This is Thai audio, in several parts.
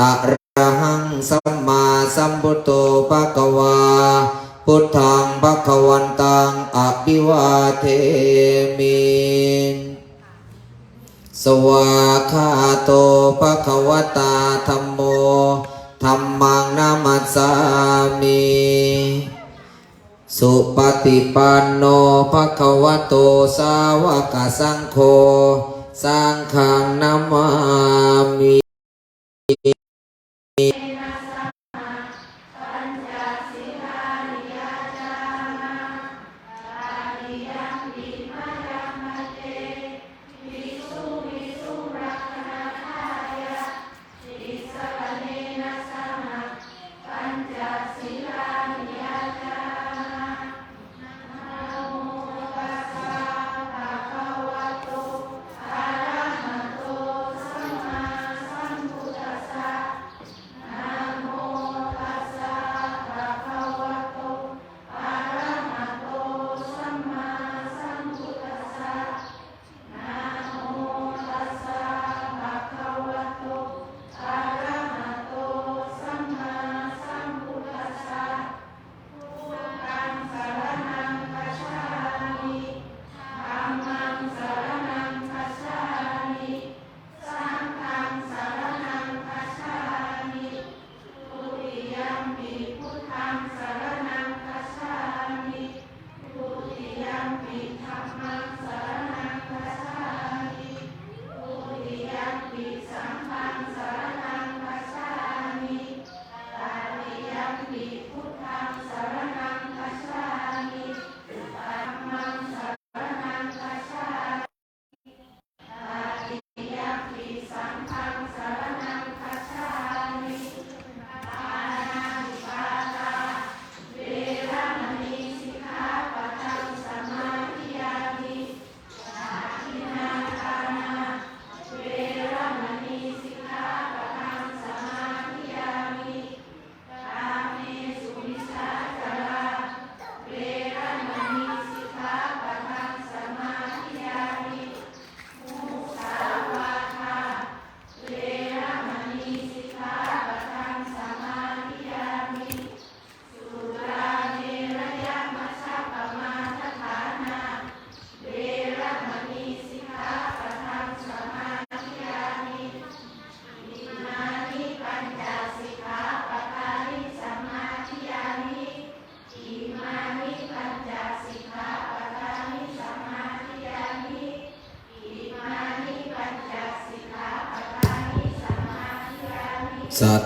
อะระหังสัมมาสัมพุทโธภะคะวา พุทธังภะคะวันตังอภิวาเทมิสวาคาโตภะคะวตาธัมโมธัมมังนามัสสามิสุปฏิปันโนภะคะวะโตสาวกสังโฆสังฆังนามามิ สา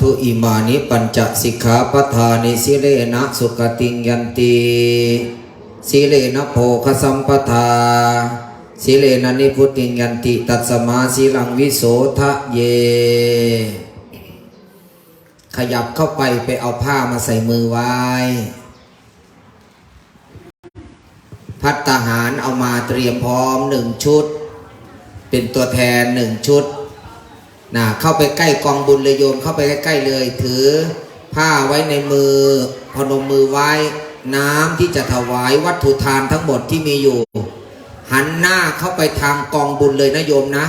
ธุอิมานิปัญจสิกขาปทานิสิเลนะสุขติงยันติสิเลนะโภคสัมปทาสิเลนะนิพุติงยันติตัสมาสีลังวิโสทะเย ขยับเข้าไปไปเอาผ้ามาใส่มือไว้ พัตตาหารเอามาเตรียมพร้อมหนึ่งชุด เป็นตัวแทนหนึ่งชุด นะเข้าไปใกล้กองบุญเลยโยมเข้าไปใกล้ๆเลย ถือผ้าไว้ในมือพนมมือไว้ น้ำที่จะถวายวัตถุทานทั้งหมดที่มีอยู่ หันหน้าเข้าไปทางกองบุญเลยนะโยมนะ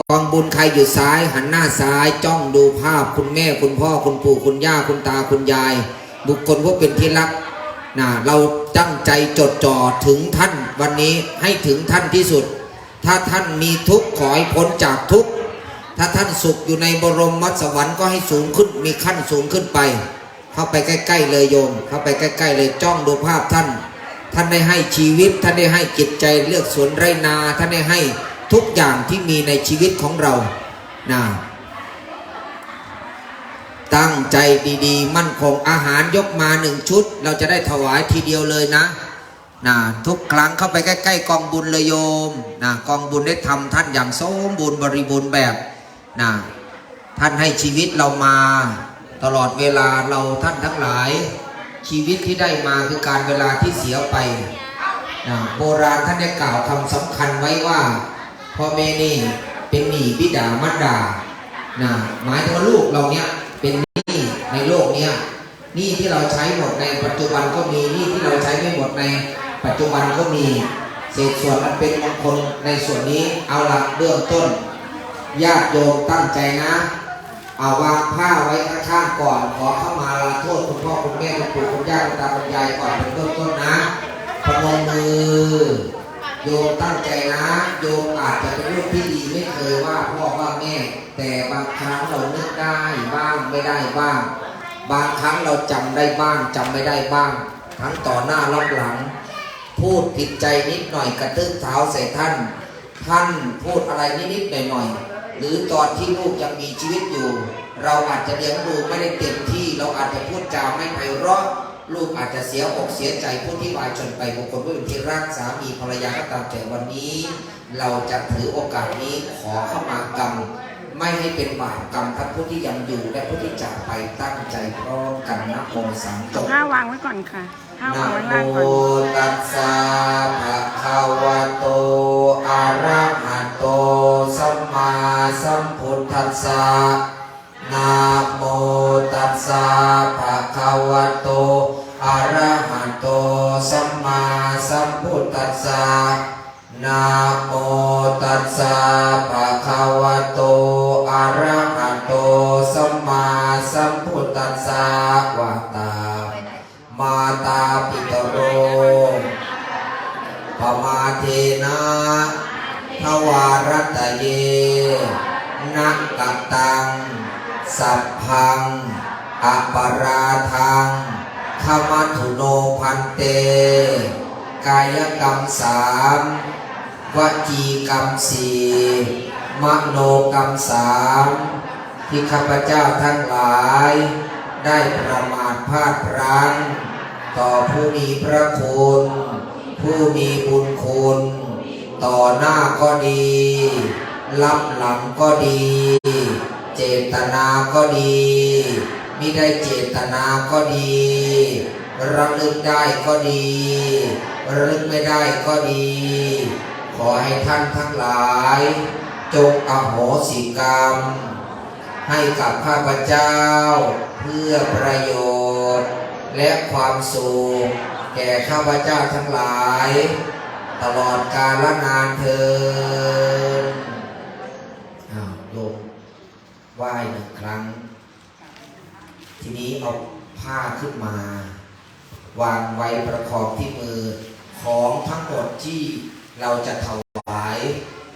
กองบุญใครอยู่ซ้าย หันหน้าซ้ายจ้องดูภาพคุณแม่คุณพ่อคุณปู่คุณย่าคุณตาคุณยาย บุคคลพวกเป็นที่รักนะเราตั้งใจจดจ่อถึงท่านวันนี้ให้ถึงท่านที่สุด ถ้าท่านมีทุกข์ขอให้พ้นจากทุกข์ ถ้าท่านสุขอยู่ในบรมมัสวรรค์ก็ให้สูงขึ้นมีขั้นสูงขึ้นไป เข้าไปใกล้ ๆ เลยโยม เข้าไปใกล้ ๆ เลยจ้องดูภาพท่าน ท่านได้ให้ชีวิต ท่านได้ให้จิตใจเลือกสวนไรนา ท่านได้ให้ทุกอย่างที่มีในชีวิตของเรานะตั้งใจดี ๆ มั่นคงอาหารยกมาหนึ่งชุด เราจะได้ถวายทีเดียวเลยนะนะทุกครั้งเข้าไปใกล้ ๆ กองบุญเลยโยมนะกองบุญได้ทำท่านอย่างสมบูรณ์บริบูรณ์แบบ นะท่านให้ชีวิตเรามาตลอดเวลาเราท่านทั้งหลาย ชีวิตที่ได้มาคือการเวลาที่เสียไปนะโบราณท่านได้กล่าวคำสำคัญไว้ว่าพ่อแม่นี่เป็นหนี้บิดามารดานะหมายถึงว่าลูกเราเนี้ยเป็นหนี้ในโลกเนี้ยหนี้ที่เราใช้หมดในปัจจุบันก็มีหนี้ที่เราใช้ไม่หมดในปัจจุบันก็มีเศษส่วนมันเป็นมงคลในส่วนนี้เอาละเบื้องต้น ญาติโยมตั้งใจนะเอาวางผ้าไว้ข้างๆก่อน ขอเข้ามาลาโทษคุณพ่อคุณแม่คุณปู่คุณย่าคุณตาคุณยายก่อนเป็นเบื้องต้นนะพนมมือ โยมตั้งใจนะ โยมอาจจะเป็นลูกที่ดีไม่เคยว่าพ่อว่าแม่ แต่บางครั้งเรานึกได้บ้างไม่ได้บ้าง บางครั้งเราจำได้บ้างจำไม่ได้บ้าง ทั้งต่อหน้ารับหลัง พูดผิดใจนิดหน่อยกระตื้อเท้าใส่ท่าน ท่านพูดอะไรนิดๆหน่อยๆ หรือตอนที่ลูกยังมีชีวิตอยู่ เราอาจจะเลี้ยงดูไม่ได้เต็มที่เราอาจจะพูดจาไม่ไพเราะลูกอาจจะเสียอกเสียใจผู้ที่วายจนไปบุคคลผู้เป็นที่รักสามีภรรยาก็ตามแต่วันนี้ เราจะถือโอกาสนี้ขอเข้ามากรรมไม่ให้เป็นบาปกรรมทั้งผู้ที่ยังอยู่และผู้ที่จากไปตั้งใจพร้อมกันนะโมสามจบผ้าวางไว้ก่อนค่ะผ้านะวางไว้โมล่างก่อนตัสสะภะคะวะโตอะระหะ โตสัมมาสัมพุทธัสสะนะโมตัสสะภะคะวะโตอะระหะโตสัมมาสัมพุทธัสสะนะโมตัสสะภะคะวะโตอะระหะโตสัมมาสัมพุทธัสสะวะตามาตาปิตโรปมาเทนะ ทวารัตเยนักกตัง สัพพังอปราทังขมัทุโนพันเต กายกรรมสามวจีกรรมสี่มโนกรรมสามที่ข้าพเจ้าทั้งหลาย ได้ประมาทพลาดพลั้ง ต่อผู้มีพระคุณ ผู้มีบุญคุณ ต่อหน้าก็ดี รับหลังก็ดี เจตนาก็ดีมิได้เจตนาก็ดีระลึกได้ก็ดีระลึกไม่ได้ก็ดี ขอให้ท่านทั้งหลาย จงอโหสิกรรม ให้กับข้าพเจ้า เพื่อประโยชน์ และความสุขแก่ข้าพเจ้าทั้งหลาย ตลอดกาลนานเทินอ้าวโยมไหว้หนึ่งครั้ง ทีนี้เอาผ้าขึ้นมา วางไว้ประคองที่มือของทั้งหมดที่เราจะถวาย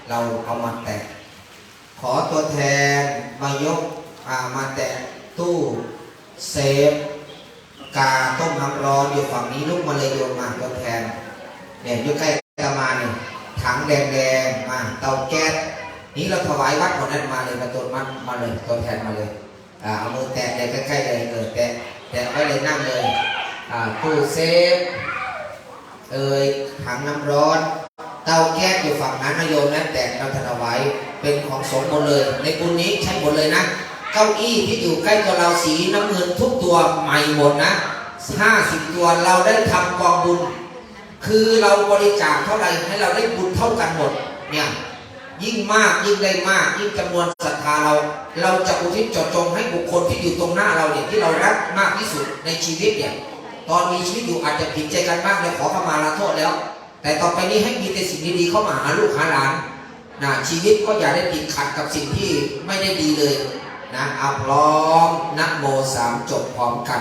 เราเอามาแตะ ขอตัวแทนมายกามาแตะตู้เซฟกาต้มน้ำร้อนอยู่ฝั่งนี้ลูกมาเลยโยนมาตัวแทนเนี่ยอยู่ใกล้ กันมาเนี่ยถังแดงๆมาเตาแก๊สนี้เราถวายวัดคนนั้นมาเลยมาตัวมันมาเลยตัวแทนมาเลยอ่าเอามือแตะเลยใกล้ๆเลยเออแตะแตะไว้เลยนั่งเลยอ่าตู้เซฟเอ่ยถังน้ำร้อน เตาแก๊สอยู่ฝั่งนั้นนโยมนั้นแต่เราถวายเป็นของสงฆ์หมดเลย ในบุญนี้ใช้หมดเลยนะ เก้าอี้ที่อยู่ใกล้ตัวเราสีน้ำเงินทุกตัวใหม่หมดนะห้าสิบตัวเราได้ทำกองบุญ คือเราบริจาคเท่าไหร่ให้เราได้บุญเท่ากันหมดเนี่ยยิ่งมากยิ่งได้มาก ยิ่งจำนวนศรัทธาเรา เราจะอุทิศจาะจงให้บุคคลที่อยู่ตรงหน้าเราเนี่ยที่เรารักมากที่สุดในชีวิตเนี่ยตอนมีชีวิตอยู่อาจจะผิดใจกันบ้างเลยขอขมาลาโทษแล้ว แต่ต่อไปนี้ให้มีแต่สิ่งดีๆเข้ามาหาลูกหาหลานนะชีวิตก็อย่าได้ติดขัดกับสิ่งที่ไม่ได้ดีเลยนะเอาพร้อมนะโมสามจบพร้อมกัน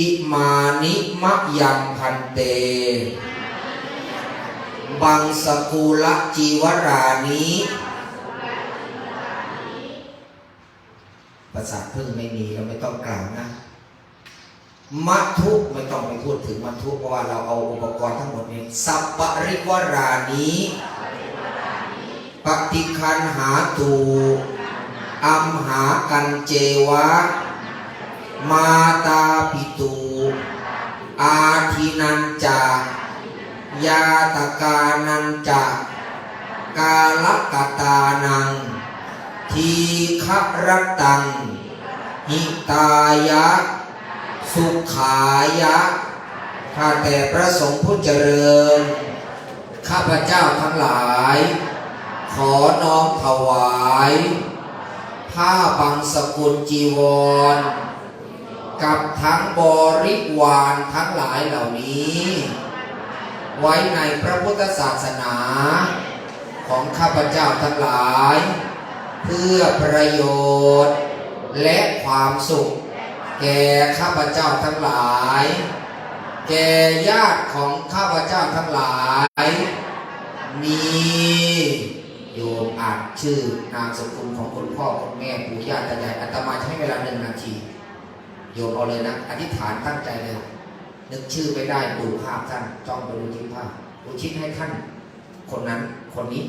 อิมานิมะยังพันเต บังสกุลจีวรานิภาษาพึ่งไม่มีเราไม่ต้องกล่าวนะมัทุไม่ต้องไปพูดถึงมัทุเพราะว่าเราเอาอุปกรณ์ทั้งหมดนี้สัพปริวรานีปฏิคันหาตูอัมหากันเจวะ มาตาปิตูอาทินันจายาตกานันจากาลกตานัง ทีฆรตัง หิตายะ สุขายะ ข้าแต่พระสงฆ์ผู้เจริญ ข้าพเจ้าทั้งหลาย ขอน้อมถวาย ผ้าบังสกุลจีวร กับทั้งบริวารทั้งหลายเหล่านี้ ไว้ในพระพุทธศาสนาของข้าพเจ้าทั้งหลาย เพื่อประโยชน์และความสุข แก่ข้าพเจ้าทั้งหลาย แก่ญาติของข้าพเจ้าทั้งหลาย มีโยมอ่านชื่อนามสกุลของคุณพ่อคุณแม่ปู่ย่าตายายอาตมาใช้เวลาหนึ่งนาที โยมเอาเลยนะ อธิษฐานตั้งใจเลย นึกชื่อไม่ได้ดูภาพท่านจ้องไปดูที่ภาพอุทิศให้ท่าน คนนั้น คนนี้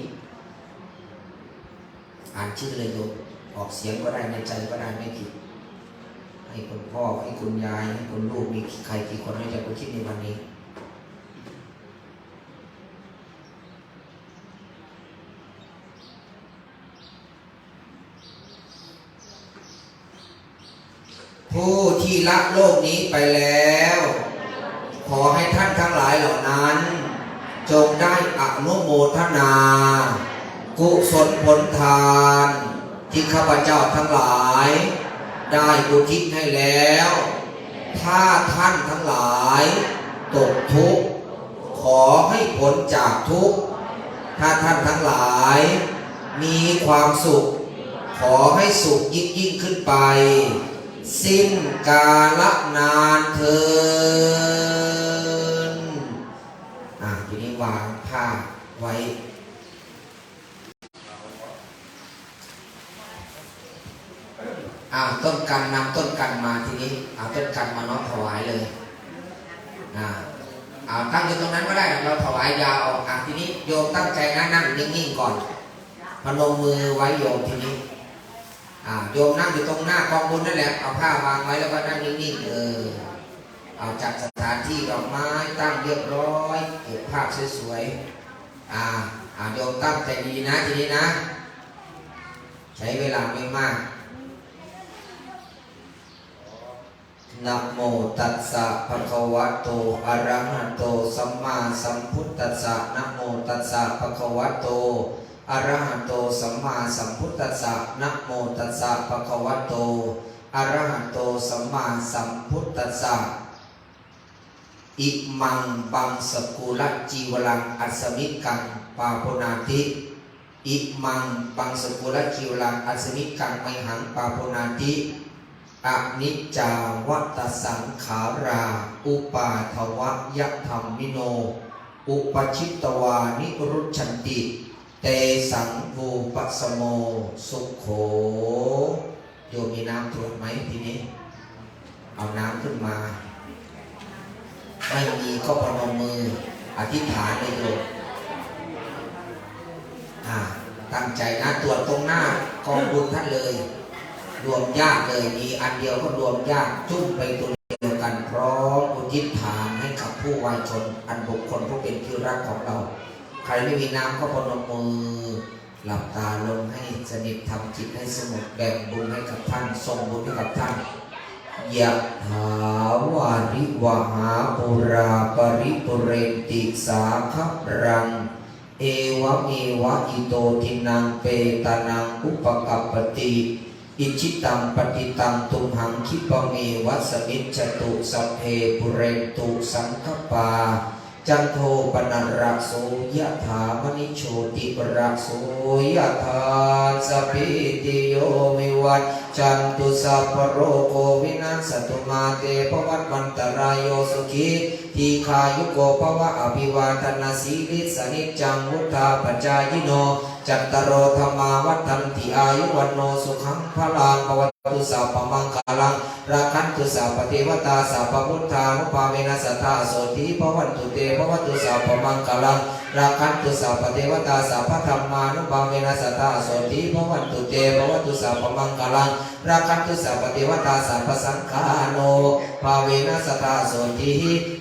อ่านชื่อเลยโยมออกเสียงก็ได้ในใจก็ได้ไม่ผิด ให้คุณพ่อให้คุณยายให้คุณลูกมีใครกี่คนให้จะอุทิศในวันนี้ ผู้ ที่ละโลกนี้ไปแล้ว ขอให้ท่านทั้งหลายเหล่านั้น จงได้อนุโมทนา กุศลผลทาน ที่ข้าพเจ้าทั้งหลาย ได้อุทิศให้แล้ว ถ้าท่านทั้งหลาย ตกทุกข์ ขอให้พ้นจากทุกข์ ถ้าท่านทั้งหลาย มีความสุข ขอให้สุขยิ่งยิ่งขึ้นไป สิ้นกาลนานเทินอะทีนี้วางผ้าไว้อ่าต้นกันนำต้นกันมาทีนี้เอาต้นกันมาน้อมถวายเลยอ่าเอาตั้งอยู่ตรงนั้นก็ได้ เราถวายยาวออกอะทีนี้โยมตั้งใจนะนั่งนิ่งๆก่อนพนมมือไว้โยมทีนี้ โยมนั่งอยู่ตรงหน้ากองบุญนั่นแหละ เอาผ้าวางไว้แล้วก็นั่งนิ่งๆเออ เอาจัดสถานที่ดอกไม้ตั้งเรียบร้อยเก็บภาพสวยๆ อ่าอ่าโยมตั้งใจดีนะทีนี้นะ ใช้เวลาไม่มากนะโมตัสสะภะคะวะโตอะระหะโต สัมมาสัมพุทธัสสะนะโมตัสสะภะคะวะโต อระหะโตสัมมาสัมพุทธัสสะนะโมตัสสะภะคะวะโตอระหะโตสัมมาสัมพุทธัสสะอิมังบังสกุลจีวรังอัสมิกังปาปนาติอิมังบังสกุลจีวรังอัสมิกังไมหังปาปนาติอนิจจาวัตสังขารา อุปาทวะยะธรรมิโน อุปชิตวานิรุชันติ เตสังวูปัสโมสุขโข โยมมีน้ำตรวจไหมทีนี้ เอาน้ำขึ้นมา ไม่มีก็พนมมือ อธิษฐานเลยโยมตั้งใจนะตรวจตรงหน้ากองบุญท่านเลย รวมญาติเลยมีอันเดียวก็รวมญาติจุ่มไปตัวเดียวกันพร้อมอุทิศทานให้กับผู้วายชนอันบุคคลผู้เป็นที่รักของเรา รไม่มีน้ำก็พนมมือ หลับตาลงให้สนิททำจิตให้สงบแบ่งบุญให้กับท่านส่งบุญให้กับท่านยะถาวาริวหาปุราปริปุเรนติสาครัง เอวะเมวะอิโตทินังเปตานังอุปกัปปติอิจิตังปฏิตังตุมหังคิปเมวัสมิจจตุสัพเพปุเรนตุสังคปา จันโทปนรักโสยะถามณิโชติปรักโสยะถาสัพพิติโยมิวันจันตุสัพโรโควินัสสตุมาเตภวัตวันตรายโยสุขีทีคายุโกภวะอภิวาทนาสีลิสนิจจังวุธาปจายโน จัตตารธรรมาวัฏันติอายุวันโนสุขังพลังภวตุสัพพมังคาลังราคันตุสัพพเทวตาสัพพพุทธานุภาเวนัสสทธาโสติภวันตุเตภวตุสัพพมังคาลังราคันตุสัพพเทวตาสัพพธรรมานุภาเวนัสสทธาโสติภวันตุเตภวตุสัพพมังคาลังราคันตุสัพพเทวตาสัพพสังฆาโนภาเวนัสสทธาโสติ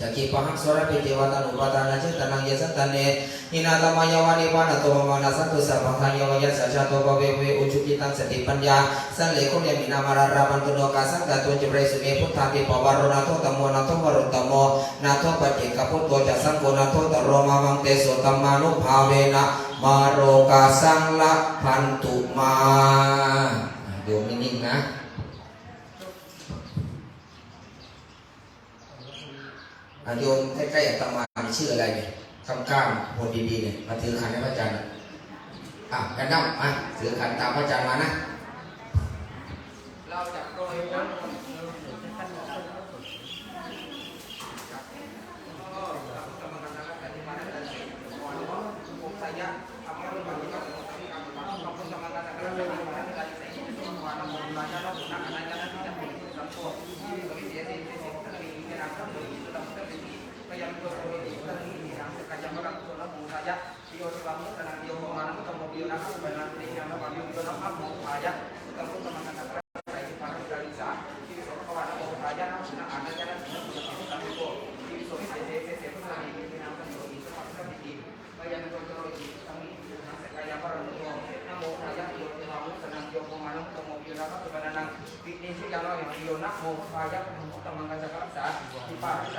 Jaki paham suara pejawatan upatan aja tenang ya santane Ina tama yawani pana to mama satu sabah yawa ya saja to babe we ujuk kita setipan ya san lekon ya mina marara bantu do kasan datu jebrai sume pun tapi pawaro nato tamo nato waru tamo nato pati kaput to jasan ko nato taro mamang teso tamanu pavena maro kasang la pantu ma Nah, ini nah อา โยมใกล้ๆอาตมามีชื่ออะไรเนี่ยคำก้ามคนดีๆเนี่ยมาถือขันให้พระอาจารย์อยอะกันดั้มมาถือขันตามพระอาจารย์มานะ เราจะโปรยน้ำ muhaya penumpang mangga Jakarta dipahami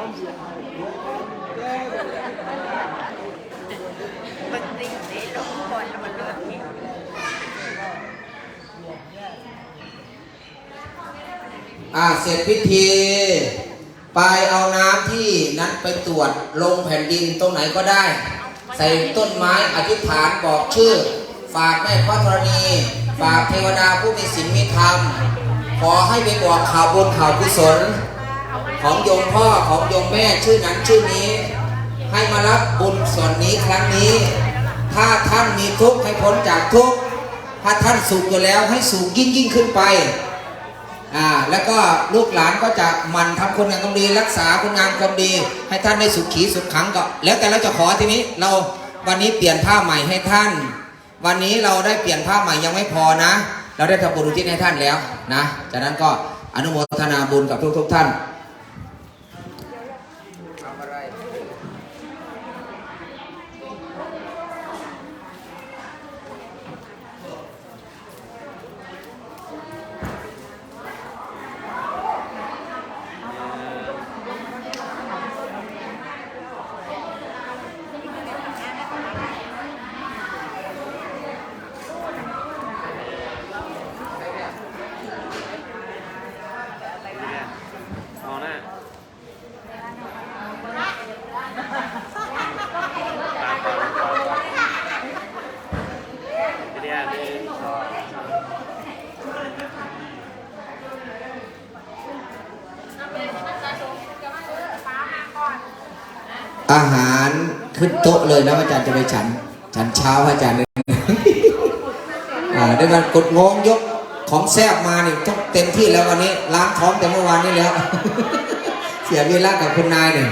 มันติดสีลงคนมันเลือดนี่อ่าเสร็จพิธี ไปเอาน้ำที่นั้นไปตรวจลงแผ่นดินตรงไหนก็ได้ ใส่ต้นไม้อธิษฐานบอกชื่อ ฝากแม่พระธรณีฝากเทวดาผู้มีศีลมีธรรม ขอให้ไปบอกข่าวบุญข่าวกุศล ของโยมพ่อของโยมแม่ชื่อนั้นชื่อนี้ ให้มารับบุญส่วนนี้ครั้งนี้ ถ้าท่านมีทุกข์ให้พ้นจากทุกข์ถ้าท่านสุขอยู่แล้วให้สุขยิ่งยิ่งขึ้นไปอ่าแล้วก็ลูกหลานก็จะมันทำคุณงามความดี รักษาคุณงามความดี ให้ท่านได้สุขขีสุขขังก็แล้วแต่เราจะขอทีนี้เราวันนี้เปลี่ยนผ้าใหม่ให้ท่าน วันนี้เราได้เปลี่ยนผ้าใหม่ยังไม่พอนะ เราได้ทำบุญอุทิศให้ท่านแล้วนะจากนั้นก็อนุโมทนาบุญกับทุกทุกท่าน เอาหน้าเดี๋ยวหนึ่งสอง อาหารขึ้นโต๊ะเลยนะอาจารย์จะไปฉัน ฉันเช้าอาจารย์เลยอ่าด้วยการกดงงยกของแซบมานี่ต้องเต็มที่แล้ววันนี้ล้างท้องแต่เมื่อวานนี้แล้ว เสียเวลากับคุณนายเนี่ย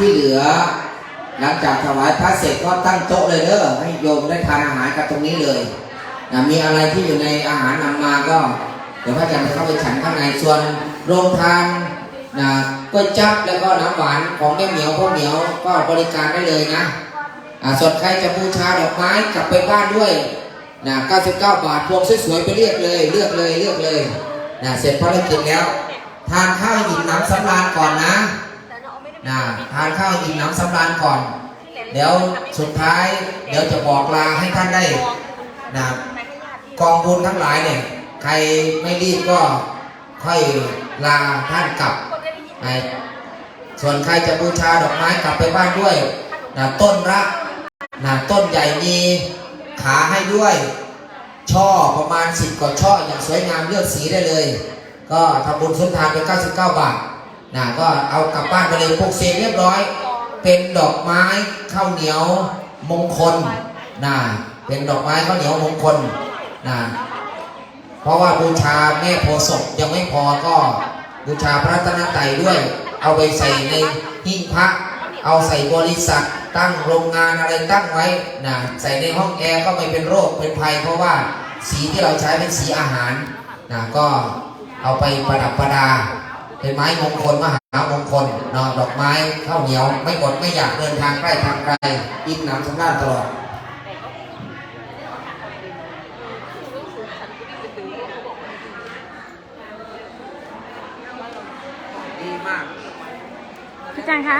ที่เหลือ หลังจากถวายพระเสร็จก็ตั้งโต๊ะเลยเด้อให้โยมได้ทานอาหารกันตรงนี้เลยนะมีอะไรที่อยู่ในอาหารนำมาก็ เดี๋ยวพระอาจารย์จะเข้าไปฉันข้างในส่วนโรงทานนะก๋วยจั๊บแล้วก็น้ำหวานของแม่เหมียวพ่อเหมียวก็บริการได้เลยนะส่วนใครจะบูชาดอกไม้กลับไปบ้านด้วยนะ99 บาทพวงสวยๆไปเลือกเลย เลือกเลยเลือกเลยนะเสร็จภารกิจแล้ว ทานข้าวหยิบน้ำสำราญก่อนนะ นะทานข้าวอิ่มน้ำสำราญก่อน เดี๋ยวสุดท้าย เดี๋ยวจะบอกลาให้ท่านได้นะกองบุญทั้งหลายเนี่ย ใครไม่รีบก็ค่อยลาท่านกลับไปส่วนใครจะบูชาดอกไม้กลับไปบ้านด้วยนะต้นรักนะต้นใหญ่มีขาให้ด้วย ช่อประมาณสิบกว่าช่ออย่างสวยงามเลือกสีได้เลย ก็ทำบุญสุนทานไป99 บาท นะก็เอากลับบ้านไปเลยปลูกเสกเรียบร้อย เป็นดอกไม้ข้าวเหนียวมงคลนะเป็นดอกไม้ข้าวเหนียวมงคลนะเพราะว่าบูชาแม่โพศพยังไม่พอก็บูชาพระรัตนตรัยด้วย เอาไปใส่ในหิ้งพระ เอาใส่บริษัทตั้งโรงงานอะไรตั้งไว้นะใส่ในห้องแอร์ก็ไม่เป็นโรคเป็นภัย เพราะว่าสีที่เราใช้เป็นสีอาหารนะก็เอาไปประดับประดา เป็นไม้มงคลมหามงคลนอนดอกไม้ข้าวเหนียว ไม่อดไม่อยากเดินทางใกล้ทางไกลอิ่มหนำสำราญตลอดดีมากพี่จางคะ